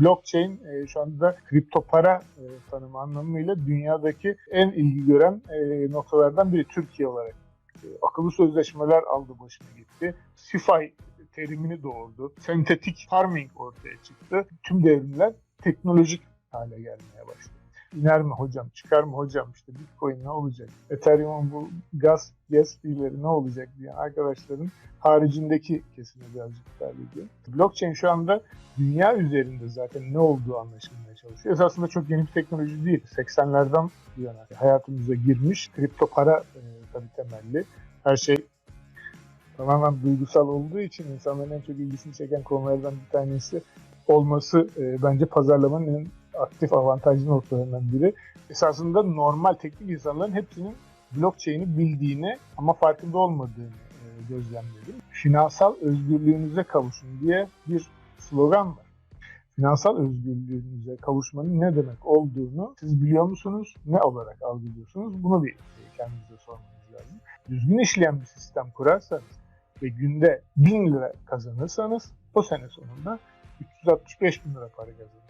Blockchain e, şu anda kripto para e, tanımı anlamıyla dünyadaki en ilgi gören e, noktalardan biri Türkiye olarak. E, akıllı sözleşmeler aldı başına gitti. CeFi terimini doğurdu. Sentetik farming ortaya çıktı. Tüm devrimler teknolojik hale gelmeye başladı. İner mi hocam, çıkar mı hocam, işte Bitcoin ne olacak, Ethereum'un bu gaz, gas fiilleri ne olacak diye arkadaşların haricindeki kesime birazcık hitap ediyor. Blockchain şu anda dünya üzerinde zaten ne olduğu anlaşılmaya çalışıyor. Esasında çok yeni bir teknoloji değil. 80'lerden bu yana hayatımıza girmiş. Kripto para e, tabii temelli. Her şey tamamen duygusal olduğu için insanların en çok ilgisini çeken konulardan bir tanesi olması e, bence pazarlamanın en aktif avantajlı noktalarından biri. Esasında normal teknik insanların hepsinin blockchain'i bildiğini ama farkında olmadığını e, gözlemledim. Finansal özgürlüğünüze kavuşun diye bir slogan var. Finansal özgürlüğünüze kavuşmanın ne demek olduğunu siz biliyor musunuz? Ne olarak algılıyorsunuz? Bunu bir kendinize sormanız lazım. Düzgün işleyen bir sistem kurarsanız ve günde 1000 lira kazanırsanız o sene sonunda 365 bin lira para kazanırsınız.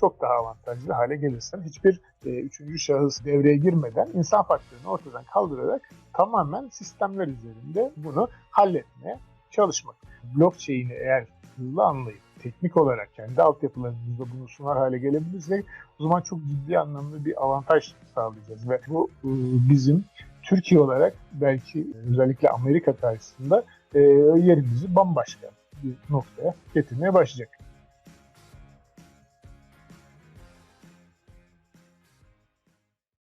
Çok daha avantajlı hale gelirsen hiçbir e, üçüncü şahıs devreye girmeden insan faktörünü ortadan kaldırarak tamamen sistemler üzerinde bunu halletmeye çalışmak. Blockchain'i eğer hızlı anlayıp teknik olarak kendi altyapılarımızda bunu sunar hale gelebilirsek o zaman çok ciddi anlamda bir avantaj sağlayacağız ve bu e, bizim Türkiye olarak belki özellikle Amerika karşısında e, yerimizi bambaşka bir noktaya getirmeye başlayacak.